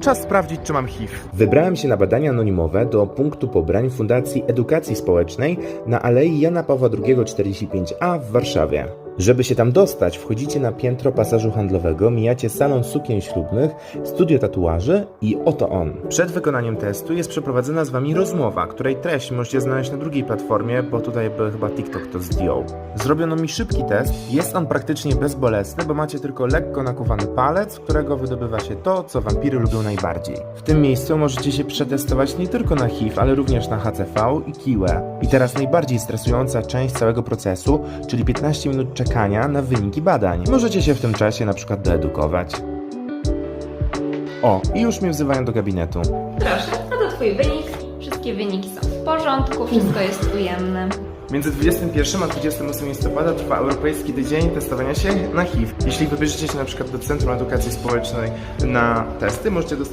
Czas sprawdzić, czy mam HIV. Wybrałem się na badania anonimowe do punktu pobrań Fundacji Edukacji Społecznej na Alei Jana Pawła II 45A w Warszawie. Żeby się tam dostać, wchodzicie na piętro pasażu handlowego, mijacie salon sukien ślubnych, studio tatuaży i oto on. Przed wykonaniem testu jest przeprowadzona z wami rozmowa, której treść możecie znaleźć na drugiej platformie, bo tutaj chyba TikTok to zdjął. Zrobiono mi szybki test, jest on praktycznie bezbolesny, bo macie tylko lekko nakowany palec, z którego wydobywa się to, co wampiry lubią najbardziej. W tym miejscu możecie się przetestować nie tylko na HIV, ale również na HCV i KIWE. I teraz najbardziej stresująca część całego procesu, czyli 15 minut czekania na wyniki badań. Możecie się w tym czasie na przykład doedukować. O, i już mnie wzywają do gabinetu. Proszę, a to Twój wynik. Wszystkie wyniki są w porządku, wszystko jest ujemne. Między 21 a 28 listopada trwa Europejski Tydzień Testowania się na HIV. Jeśli wybierzecie się na przykład do Centrum Edukacji Społecznej na testy, możecie dostać